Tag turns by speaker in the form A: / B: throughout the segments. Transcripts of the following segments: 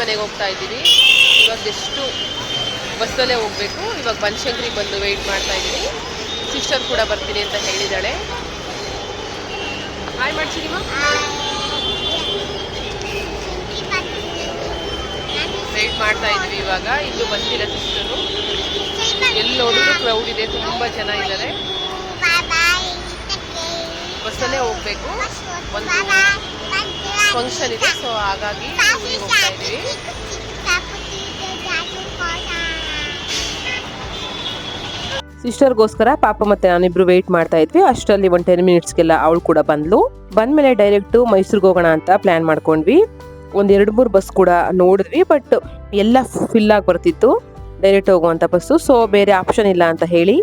A: ಮನೆಗೆ ಹೋಗ್ತಾ ಇದ್ದೀವಿ ಇವಾಗ ಎಷ್ಟು ಬಸ್ಸಲ್ಲೇ ಹೋಗಬೇಕು. ಇವಾಗ ಬನಶಂಕರಿಗೆ ಬಂದು ವೆಯ್ಟ್ ಮಾಡ್ತಾ ಇದ್ದೀನಿ. ಸಿಸ್ಟರ್ ಕೂಡ ಬರ್ತೀನಿ ಅಂತ ಹೇಳಿದ್ದಾಳೆ. ಹಾಯ್ ಮಾಡ್ತೀನಿ ವೆಯ್ಟ್ ಮಾಡ್ತಾ ಇದ್ವಿ ಇವಾಗ. ಇದು ಬಂದಿಲ್ಲ ಸಿಸ್ಟರು ಎಲ್ಲಿ ನೋಡಿದ್ರು ಕ್ರೌಡ್ ಇದೆ. ತುಂಬ ಜನ ಇದ್ದಾರೆ. ಬಸ್ಸಲ್ಲೇ ಹೋಗ್ಬೇಕು. ಒಂದು ಫಂಕ್ಷನ್ ಇದೆ ಸೊ ಹಾಗಾಗಿ ಊರಿಗೆ ಹೋಗ್ತಾ ಇದ್ದೀವಿ ಸಿಸ್ಟರ್ಗೋಸ್ಕರ ಪಾಪ ಮತ್ತೆ ನಾನಿಬ್ರು ವೆಯ್ಟ್ ಮಾಡ್ತಾ ಇದ್ವಿ. ಅಷ್ಟರಲ್ಲಿ ಒಂದು ಟೆನ್ ಮಿನಿಟ್ಸ್ಗೆಲ್ಲ ಅವಳು ಕೂಡ ಬಂದ್ಲು. ಬಂದ್ಮೇಲೆ ಡೈರೆಕ್ಟು ಮೈಸೂರಿಗೆ ಹೋಗೋಣ ಅಂತ ಪ್ಲಾನ್ ಮಾಡ್ಕೊಂಡ್ವಿ. ಒಂದು ಎರಡು ಮೂರು ಬಸ್ ಕೂಡ ನೋಡಿದ್ವಿ ಬಟ್ ಎಲ್ಲ ಫಿಲ್ ಆಗಿ ಬರ್ತಿತ್ತು. ಡೈರೆಕ್ಟ್ ಹೋಗುವಂಥ ಬಸ್ಸು ಸೊ ಬೇರೆ ಆಪ್ಷನ್ ಇಲ್ಲ ಅಂತ ಹೇಳಿ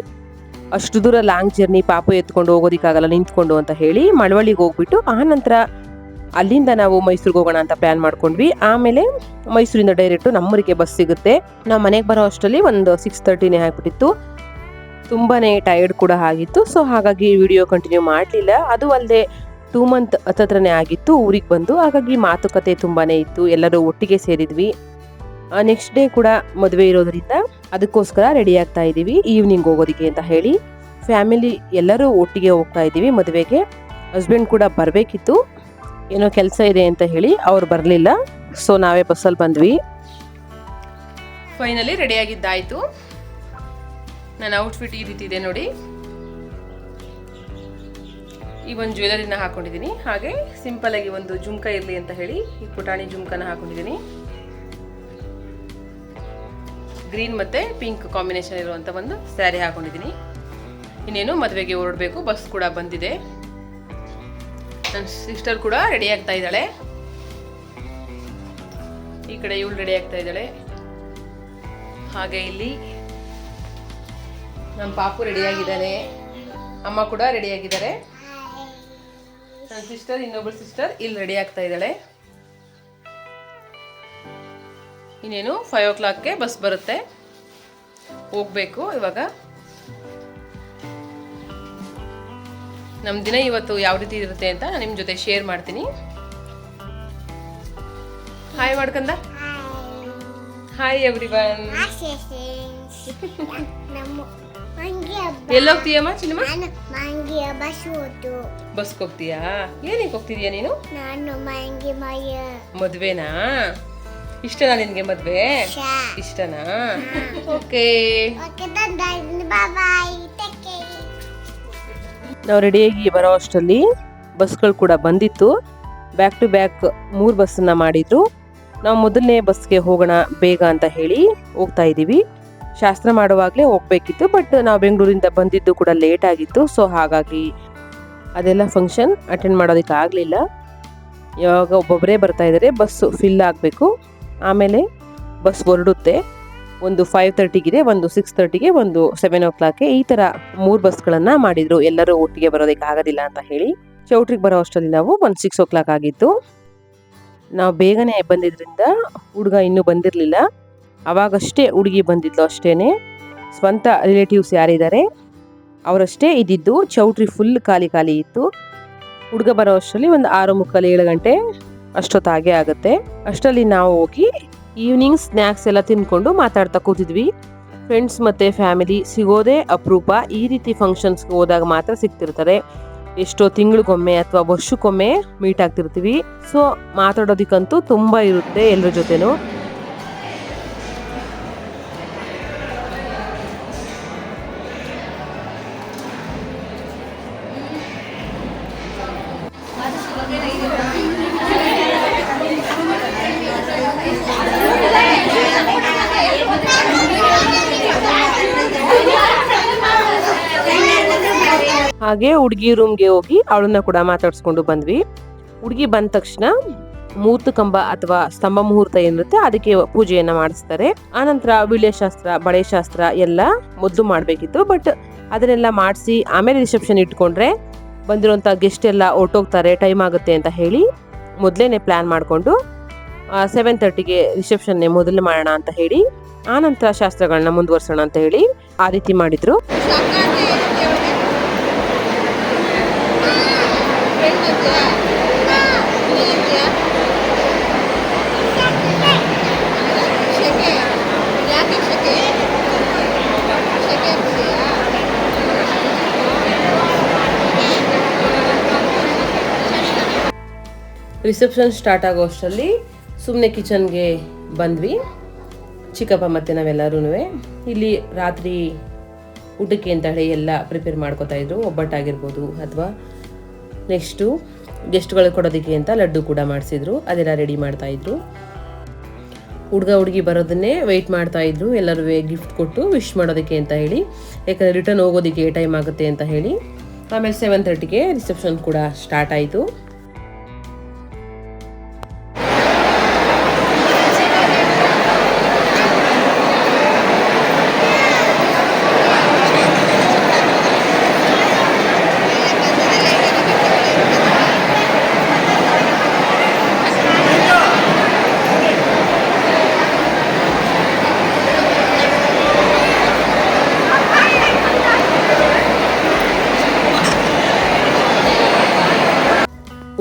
A: ಅಷ್ಟು ದೂರ ಲಾಂಗ್ ಜರ್ನಿ ಪಾಪು ಎತ್ಕೊಂಡು ಹೋಗೋದಿಕ್ಕಾಗಲ್ಲ ನಿಂತ್ಕೊಂಡು ಅಂತ ಹೇಳಿ ಮಳವಳ್ಳಿಗೆ ಹೋಗ್ಬಿಟ್ಟು ಆ ನಂತರ ಅಲ್ಲಿಂದ ನಾವು ಮೈಸೂರಿಗೆ ಹೋಗೋಣ ಅಂತ ಪ್ಲಾನ್ ಮಾಡ್ಕೊಂಡ್ವಿ. ಆಮೇಲೆ ಮೈಸೂರಿಂದ ಡೈರೆಕ್ಟ್ ನಮ್ಮೂರಿಗೆ ಬಸ್ ಸಿಗುತ್ತೆ. ನಾವು ಮನೆಗೆ ಬರೋ ಅಷ್ಟರಲ್ಲಿ ಒಂದು ಸಿಕ್ಸ್ ತರ್ಟಿನೇ ಆಗ್ಬಿಟ್ಟಿತ್ತು. ತುಂಬಾನೇ ಟೈರ್ಡ್ ಕೂಡ ಆಗಿತ್ತು. ಸೊ ಹಾಗಾಗಿ ವಿಡಿಯೋ ಕಂಟಿನ್ಯೂ ಮಾಡಲಿಲ್ಲ. ಅದು ಅಲ್ಲದೆ ಟೂ ಮಂತ್ ಹತ್ತತ್ರನೇ ಆಗಿತ್ತು. ಊರಿಗೆ ಬಂದು. ಹಾಗಾಗಿ ಮಾತುಕತೆ ತುಂಬಾನೇ ಇತ್ತು. ಎಲ್ಲರೂ ಒಟ್ಟಿಗೆ ಸೇರಿದ್ವಿ. ನೆಕ್ಸ್ಟ್ ಡೇ ಕೂಡ ಮದುವೆ ಇರೋದ್ರಿಂದ ಅದಕ್ಕೋಸ್ಕರ ರೆಡಿ ಆಗ್ತಾ ಇದ್ದೀವಿ. ಈವ್ನಿಂಗ್ ಹೋಗೋದಕ್ಕೆ ಅಂತ ಹೇಳಿ. ಫ್ಯಾಮಿಲಿ ಎಲ್ಲರೂ ಒಟ್ಟಿಗೆ ಹೋಗ್ತಾ ಇದ್ದೀವಿ ಮದುವೆಗೆ. ಹಸ್ಬೆಂಡ್ ಕೂಡ ಬರಬೇಕಿತ್ತು. ಏನೋ ಕೆಲಸ ಇದೆ ಅಂತ ಹೇಳಿ ಅವ್ರು ಬರಲಿಲ್ಲ. ಸೊ ನಾವೇ ಬಸ್ಸಲ್ಲಿ ಬಂದ್ವಿ. ಫೈನಲಿ ರೆಡಿ ಆಗಿದ್ದಾಯ್ತು ನನ್ನ ಔಟ್ಫಿಟ್ ಈ ರೀತಿ ಇದೆ ನೋಡಿ. ಈ ಒಂದು ಜ್ಯುವೆಲರಿನ ಹಾಕೊಂಡಿದ್ದೀನಿ. ಹಾಗೆ ಸಿಂಪಲ್ ಆಗಿ ಒಂದು ಜುಮ್ಕ ಇರಲಿ ಅಂತ ಹೇಳಿ ಈ ಪುಟಾಣಿ ಜುಮ್ಕನ ಹಾಕೊಂಡಿದ್ದೀನಿ. ಗ್ರೀನ್ ಮತ್ತೆ ಪಿಂಕ್ ಕಾಂಬಿನೇಷನ್ ಇರುವಂತ ಒಂದು ಸ್ಯಾರಿ ಹಾಕೊಂಡಿದ್ದೀನಿ. ಇನ್ನೇನು ಮದುವೆಗೆ ಹೊರಡಬೇಕು ಬಸ್ ಕೂಡ ಬಂದಿದೆ. ನನ್ನ ಸಿಸ್ಟರ್ ಕೂಡ ರೆಡಿ ಆಗ್ತಾ ಇದ್ದಾಳೆ. ಈ ಕಡೆ ಇವಳು ರೆಡಿ ಆಗ್ತಾ ಇದ್ದಾಳೆ. ಹಾಗೆ ಇಲ್ಲಿ ನಮ್ಮ ಪಾಪು ರೆಡಿ ಆಗಿದ್ದಾನೆ ಅಮ್ಮ ಕೂಡ ರೆಡಿ ಆಗಿದ್ದಾರೆ. ನನ್ನ ಸಿಸ್ಟರ್ ಇನ್ನೊಬ್ಬಳು ಸಿಸ್ಟರ್ ಇಲ್ಲಿ ರೆಡಿ ಆಗ್ತಾ ಇದ್ದಾಳೆ. ಇನ್ನೇನು ಫೈವ್ ಓ ಕ್ಲಾಕ್ಗೆ ಬಸ್ ಬರುತ್ತೆ. ಹೋಗ್ಬೇಕು ಇವಾಗ. ನಮ್ಮ ದಿನ ಇವತ್ತು ಯಾವ ರೀತಿ ಇರುತ್ತೆ ಅಂತ ನಿಮ್ಮ ಜೊತೆ ಶೇರ್ ಮಾಡ್ತೀನಿ. ಹಾಯ್ ಮಾಡ್ಕಂದ ಹಾಯ್ ಎವ್ರಿ ಬನ್ ಎಲ್ಲಿ ಹೋಗ್ತೀಯಮ್ಮ ಚಿನ್ನಮ್ಮ? ಬಸ್ಗೆ ಹೋಗ್ತೀಯಾ? ಏನಕ್ಕೆ ಹೋಗ್ತಿದ್ಯಾ ನೀನು?
B: ನಾನು ಮಂಗಿ ಮಯ
A: ಮದ್ವೆನಾ? ಇಷ್ಟನಾ ನಿನ್ಗೆ ಮದ್ವೆ? ಇಷ್ಟನಾ? ಓಕೆ
B: ಓಕೆ ಬಾಯ್
A: ನಾವು ರೆಡಿಯಾಗಿ ಬರೋ ಅಷ್ಟರಲ್ಲಿ ಬಸ್ಗಳು ಕೂಡ ಬಂದಿತ್ತು. ಬ್ಯಾಕ್ ಟು ಬ್ಯಾಕ್ ಮೂರು ಬಸ್ಸನ್ನು ಮಾಡಿದ್ರು. ನಾವು ಮೊದಲನೇ ಬಸ್ಗೆ ಹೋಗೋಣ, ಬೇಗ ಅಂತ ಹೇಳಿ ಹೋಗ್ತಾ ಇದ್ದೀವಿ. ಶಾಸ್ತ್ರ ಮಾಡುವಾಗಲೇ ಹೋಗಬೇಕಿತ್ತು ಬಟ್ ನಾವು ಬೆಂಗಳೂರಿಂದ ಬಂದಿದ್ದು ಕೂಡ ಲೇಟ್ ಆಗಿತ್ತು ಸೊ ಹಾಗಾಗಿ ಅದೆಲ್ಲ ಫಂಕ್ಷನ್ ಅಟೆಂಡ್ ಮಾಡೋದಕ್ಕೆ ಆಗಲಿಲ್ಲ. ಯಾವಾಗ ಒಬ್ಬೊಬ್ಬರೇ ಬರ್ತಾ ಇದ್ದಾರೆ ಬಸ್ಸು ಫಿಲ್ ಆಗಬೇಕು. ಆಮೇಲೆ ಬಸ್ ಹೊರಡುತ್ತೆ. ಒಂದು ಫೈವ್ ತರ್ಟಿಗಿದೆ ಒಂದು ಸಿಕ್ಸ್ ತರ್ಟಿಗೆ ಒಂದು ಸೆವೆನ್ ಓ ಕ್ಲಾಕ್ಗೆ ಈ ಥರ ಮೂರು ಬಸ್ಗಳನ್ನು ಮಾಡಿದ್ರು. ಎಲ್ಲರೂ ಒಟ್ಟಿಗೆ ಬರೋದಕ್ಕೆ ಆಗೋದಿಲ್ಲ ಅಂತ ಹೇಳಿ ಚೌಟ್ರಿಗೆ ಬರೋ ಅಷ್ಟರಲ್ಲಿ ನಾವು ಒಂದು ಸಿಕ್ಸ್ ಓ ಕ್ಲಾಕ್ ಆಗಿತ್ತು ನಾವು ಬೇಗನೆ ಬಂದಿದ್ರಿಂದ ಹುಡುಗ ಇನ್ನೂ ಬಂದಿರಲಿಲ್ಲ. ಅವಾಗಷ್ಟೇ ಹುಡುಗಿ ಬಂದಿದ್ಲು ಅಷ್ಟೇನೆ. ಸ್ವಂತ ರಿಲೇಟಿವ್ಸ್ ಯಾರಿದ್ದಾರೆ, ಅವರಷ್ಟೇ ಇದ್ದಿದ್ದು. ಚೌಟ್ರಿ ಫುಲ್ ಖಾಲಿ ಖಾಲಿ ಇತ್ತು. ಹುಡುಗ ಬರೋ ಅಷ್ಟರಲ್ಲಿ ಒಂದು ಆರು ಮುಕ್ಕಾಲು ಏಳು ಗಂಟೆ ಅಷ್ಟೊತ್ತಾಗೆ ಆಗುತ್ತೆ. ಅಷ್ಟರಲ್ಲಿ ನಾವು ಹೋಗಿ ಈವ್ನಿಂಗ್ ಸ್ನ್ಯಾಕ್ಸ್ ಎಲ್ಲ ತಿನ್ಕೊಂಡು ಮಾತಾಡ್ತಾ ಕೂತಿದ್ವಿ. ಫ್ರೆಂಡ್ಸ್ ಮತ್ತು ಫ್ಯಾಮಿಲಿ ಸಿಗೋದೇ ಅಪರೂಪ. ಈ ರೀತಿ ಫಂಕ್ಷನ್ಸ್ಗೆ ಹೋದಾಗ ಮಾತ್ರ ಸಿಗ್ತಿರ್ತಾರೆ ಎಷ್ಟೋ ತಿಂಗಳಿಗೊಮ್ಮೆ ಅಥವಾ ವರ್ಷಕ್ಕೊಮ್ಮೆ ಮೀಟ್ ಆಗ್ತಿರ್ತೀವಿ. ಸೊ ಮಾತಾಡೋದಕ್ಕಂತೂ ತುಂಬ ಇರುತ್ತೆ ಎಲ್ಲರ ಜೊತೆನೂ. ಹಾಗೆ ಹುಡುಗಿ ರೂಮ್ಗೆ ಹೋಗಿ ಅವಳನ್ನ ಕೂಡ ಮಾತಾಡ್ಸ್ಕೊಂಡು ಬಂದ್ವಿ. ಹುಡುಗಿ ಬಂದ ತಕ್ಷಣ ಮುಹೂರ್ತ ಕಂಬ ಅಥವಾ ಸ್ತಂಭ ಮುಹೂರ್ತ ಏನಿರುತ್ತೆ ಅದಕ್ಕೆ ಪೂಜೆಯನ್ನ ಮಾಡಿಸ್ತಾರೆ. ಆನಂತರ ಬಳೆ ಶಾಸ್ತ್ರ ಎಲ್ಲ ಮೊದಲು ಮಾಡಬೇಕಿತ್ತು. ಬಟ್ ಅದನ್ನೆಲ್ಲ ಮಾಡಿಸಿ ಆಮೇಲೆ ರಿಸೆಪ್ಷನ್ ಇಟ್ಕೊಂಡ್ರೆ ಬಂದಿರುವಂಥ ಗೆಸ್ಟ್ ಎಲ್ಲ ಹೊರ್ಟೋಗ್ತಾರೆ. ಟೈಮ್ ಆಗುತ್ತೆ ಅಂತ ಹೇಳಿ ಮೊದಲೇನೆ ಪ್ಲಾನ್ ಮಾಡಿಕೊಂಡು ಸೆವೆನ್ ತರ್ಟಿಗೆ ರಿಸೆಪ್ಷನ್ನೇ ಮೊದಲು ಮಾಡೋಣ ಅಂತ ಹೇಳಿ, ಆನಂತರ ಶಾಸ್ತ್ರಗಳನ್ನ ಮುಂದುವರ್ಸೋಣ ಅಂತ ಹೇಳಿ ಆ ರೀತಿ ಮಾಡಿದ್ರು. ರಿಸೆಪ್ಷನ್ ಸ್ಟಾರ್ಟ್ ಆಗೋ ಅಷ್ಟರಲ್ಲಿ ಸುಮ್ಮನೆ ಕಿಚನ್ಗೆ ಬಂದ್ವಿ. ಚಿಕ್ಕಪ್ಪ ಮತ್ತು ನಾವೆಲ್ಲರೂ ಇಲ್ಲಿ ರಾತ್ರಿ ಊಟಕ್ಕೆ ಅಂತ ಹೇಳಿ ಎಲ್ಲ ಪ್ರಿಪೇರ್ ಮಾಡ್ಕೋತಾ ಇದ್ರು. ಒಬ್ಬಟ್ಟಾಗಿರ್ಬೋದು ಅಥವಾ ನೆಕ್ಸ್ಟು ಗೆಸ್ಟ್ಗಳಿಗೆ ಕೊಡೋದಕ್ಕೆ ಅಂತ ಲಡ್ಡು ಕೂಡ ಮಾಡಿಸಿದ್ರು, ಅದೆಲ್ಲ ರೆಡಿ ಮಾಡ್ತಾಯಿದ್ರು ಹುಡುಗ ಹುಡುಗಿ ಬರೋದನ್ನೇ ವೆಯ್ಟ್ ಮಾಡ್ತಾಯಿದ್ರು ಎಲ್ಲರೂ ಗಿಫ್ಟ್ ಕೊಟ್ಟು ವಿಶ್ ಮಾಡೋದಕ್ಕೆ ಅಂತ ಹೇಳಿ. ಯಾಕಂದರೆ ರಿಟರ್ನ್ ಹೋಗೋದಕ್ಕೆ ಟೈಮ್ ಆಗುತ್ತೆ ಅಂತ ಹೇಳಿ. ಆಮೇಲೆ ಸೆವೆನ್ ತರ್ಟಿಗೆ ರಿಸೆಪ್ಷನ್ ಕೂಡ ಸ್ಟಾರ್ಟ್ ಆಯಿತು.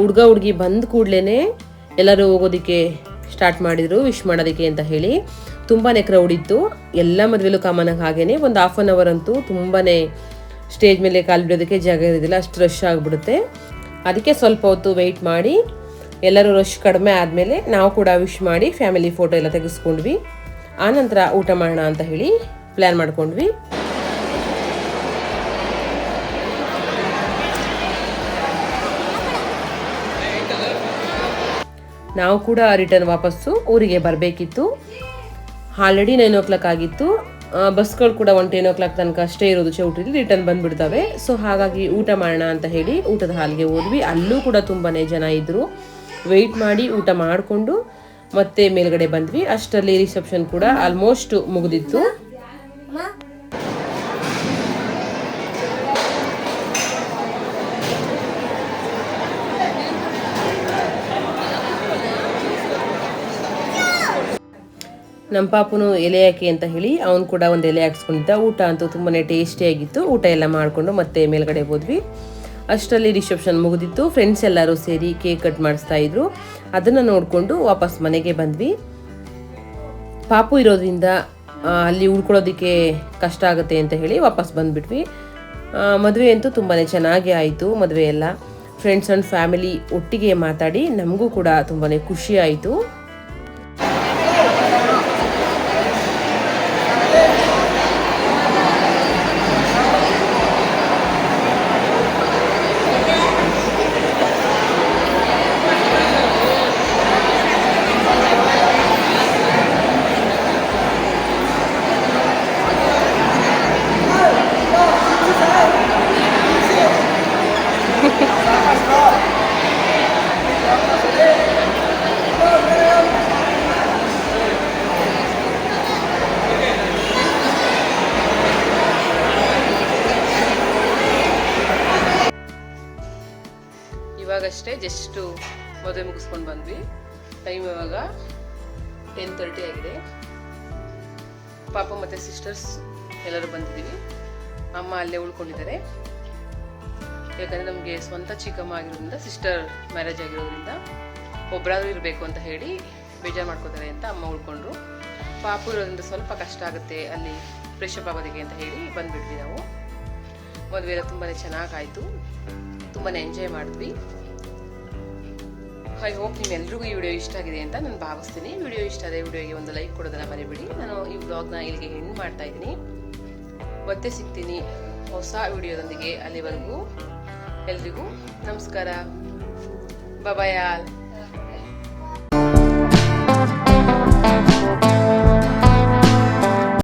A: ಹುಡುಗ ಹುಡುಗಿ ಬಂದ ಕೂಡಲೇ ಎಲ್ಲರೂ ಹೋಗೋದಕ್ಕೆ ಸ್ಟಾರ್ಟ್ ಮಾಡಿದ್ರು ವಿಶ್ ಮಾಡೋದಕ್ಕೆ ಅಂತ ಹೇಳಿ. ತುಂಬಾ ಕ್ರೌಡ್ ಇತ್ತು. ಎಲ್ಲ ಮದುವೆಲೂ ಕಾಮನ್ ಆಗಿ ಹಾಗೇನೆ ಒಂದು ಹಾಫ್ ಆನ್ ಅವರ್ ಅಂತೂ ತುಂಬಾ ಸ್ಟೇಜ್ ಮೇಲೆ ಕಾಲು ಬಿಡೋದಕ್ಕೆ ಜಾಗ ಇರೋದಿಲ್ಲ, ಅಷ್ಟು ರಶ್ ಆಗಿಬಿಡುತ್ತೆ. ಅದಕ್ಕೆ ಸ್ವಲ್ಪ ಹೊತ್ತು ವೆಯ್ಟ್ ಮಾಡಿ, ಎಲ್ಲರೂ ರಶ್ ಕಡಿಮೆ ಆದಮೇಲೆ ನಾವು ಕೂಡ ವಿಶ್ ಮಾಡಿ ಫ್ಯಾಮಿಲಿ ಫೋಟೋ ಎಲ್ಲ ತೆಗೆಸ್ಕೊಂಡ್ವಿ. ಆನಂತರ ಊಟ ಮಾಡೋಣ ಅಂತ ಹೇಳಿ ಪ್ಲ್ಯಾನ್ ಮಾಡ್ಕೊಂಡ್ವಿ. ನಾವು ಕೂಡ ರಿಟರ್ನ್ ವಾಪಸ್ಸು ಊರಿಗೆ ಬರಬೇಕಿತ್ತು. ಆಲ್ರೆಡಿ ನೈನ್ ಓ ಕ್ಲಾಕ್ ಆಗಿತ್ತು. ಬಸ್ಗಳು ಕೂಡ ಒನ್ ಟೆನ್ ಓ ಕ್ಲಾಕ್ ತನಕ ಅಷ್ಟೇ ಇರೋದು. ಚೌಟ್ರಿಲಿ ರಿಟರ್ನ್ ಬಂದ್ಬಿಡ್ತವೆ. ಸೊ ಹಾಗಾಗಿ ಊಟ ಮಾಡೋಣ ಅಂತ ಹೇಳಿ ಊಟದ ಹಾಲಿಗೆ ಹೋದ್ವಿ. ಅಲ್ಲೂ ಕೂಡ ತುಂಬಾ ಜನ ಇದ್ದರು ವೆಯ್ಟ್ ಮಾಡಿ ಊಟ ಮಾಡಿಕೊಂಡು ಮತ್ತೆ ಮೇಲ್ಗಡೆ ಬಂದ್ವಿ. ಅಷ್ಟರಲ್ಲಿ ರಿಸೆಪ್ಷನ್ ಕೂಡ ಆಲ್ಮೋಸ್ಟ್ ಮುಗಿದಿತ್ತು. ನಮ್ಮ ಪಾಪನು ಎಲೆ ಹಾಕಿ ಅಂತ ಹೇಳಿ ಅವನು ಕೂಡ ಒಂದು ಎಲೆ ಹಾಕ್ಸ್ಕೊಂಡಿದ್ದ. ಊಟ ಅಂತೂ ತುಂಬಾ ಟೇಸ್ಟಿಯಾಗಿತ್ತು ಊಟ ಎಲ್ಲ ಮಾಡಿಕೊಂಡು ಮತ್ತೆ ಮೇಲ್ಗಡೆ ಹೋದ್ವಿ. ಅಷ್ಟರಲ್ಲಿ ರಿಸೆಪ್ಷನ್ ಮುಗಿದಿತ್ತು. ಫ್ರೆಂಡ್ಸ್ ಎಲ್ಲರೂ ಸೇರಿ ಕೇಕ್ ಕಟ್ ಮಾಡಿಸ್ತಾ ಇದ್ರು. ಅದನ್ನು ನೋಡಿಕೊಂಡು ವಾಪಸ್ ಮನೆಗೆ ಬಂದ್ವಿ. ಪಾಪು ಇರೋದ್ರಿಂದ ಅಲ್ಲಿ ಉಳ್ಕೊಳ್ಳೋದಕ್ಕೆ ಕಷ್ಟ ಆಗುತ್ತೆ ಅಂತ ಹೇಳಿ ವಾಪಸ್ ಬಂದ್ಬಿಟ್ವಿ. ಮದುವೆ ಅಂತೂ ತುಂಬಾ ಚೆನ್ನಾಗಿ ಆಯಿತು, ಮದುವೆ ಎಲ್ಲ. ಫ್ರೆಂಡ್ಸ್ ಆ್ಯಂಡ್ ಫ್ಯಾಮಿಲಿ ಒಟ್ಟಿಗೆ ಮಾತಾಡಿ ನಮಗೂ ಕೂಡ ತುಂಬಾ ಖುಷಿ ಆಯಿತು. ಇವಾಗಷ್ಟೇ ಜಸ್ಟು ಮದುವೆ ಮುಗಿಸ್ಕೊಂಡು ಬಂದ್ವಿ. ಟೈಮ್ ಇವಾಗ ಟೆನ್ ತರ್ಟಿ ಆಗಿದೆ. ಪಾಪ ಮತ್ತು ಸಿಸ್ಟರ್ಸ್ ಎಲ್ಲರೂ ಬಂದಿದ್ದೀವಿ. ಅಮ್ಮ ಅಲ್ಲೇ ಉಳ್ಕೊಂಡಿದ್ದಾರೆ. ಯಾಕಂದರೆ ನಮಗೆ ಸ್ವಂತ ಚಿಕ್ಕಮ್ಮ ಆಗಿರೋದ್ರಿಂದ ಸಿಸ್ಟರ್ ಮ್ಯಾರೇಜ್ ಆಗಿರೋದ್ರಿಂದ ಒಬ್ಬರಾದ್ರೂ ಇರಬೇಕು ಅಂತ ಹೇಳಿ ಬೇಜಾರು ಮಾಡ್ಕೋತಾರೆ ಅಂತ ಅಮ್ಮ ಉಳ್ಕೊಂಡ್ರು. ಪಾಪು ಇರೋದ್ರಿಂದ ಸ್ವಲ್ಪ ಕಷ್ಟ ಆಗುತ್ತೆ ಅಲ್ಲಿ ಫ್ರೆಶ್ ಅಪ್ ಆಗೋದಕ್ಕೆ ಅಂತ ಹೇಳಿ ಬಂದುಬಿಟ್ವಿ ನಾವು. ಮದುವೆ ಎಲ್ಲ ತುಂಬಾ ಚೆನ್ನಾಗಾಯಿತು ತುಂಬಾ ಎಂಜಾಯ್ ಮಾಡಿದ್ವಿ. ಐ ಹೋಪ್ ನಿಮ್ಮೆಲ್ರಿಗೂ ಈ ವಿಡಿಯೋ ಇಷ್ಟ ಆಗಿದೆ ಅಂತ ನಾನು ಭಾವಿಸ್ತೀನಿ. ವಿಡಿಯೋ ಇಷ್ಟ ಆದರೆ ವಿಡಿಯೋಗೆ ಒಂದು ಲೈಕ್ ಕೊಡೋದನ್ನ ಮರಿಬೇಡಿ. ನಾನು ಈ ವ್ಲಾಗ್ನ ಇಲ್ಲಿಗೆ ಎಂಡ್ ಮಾಡ್ತಾ ಇದ್ದೀನಿ. ಮತ್ತೆ ಸಿಗ್ತೀನಿ ಹೊಸ ವಿಡಿಯೋದೊಂದಿಗೆ ಅಲ್ಲಿವರೆಗೂ. ಎಲ್ರಿಗೂ ನಮಸ್ಕಾರ. ಬಾಯ್ ಆಲ್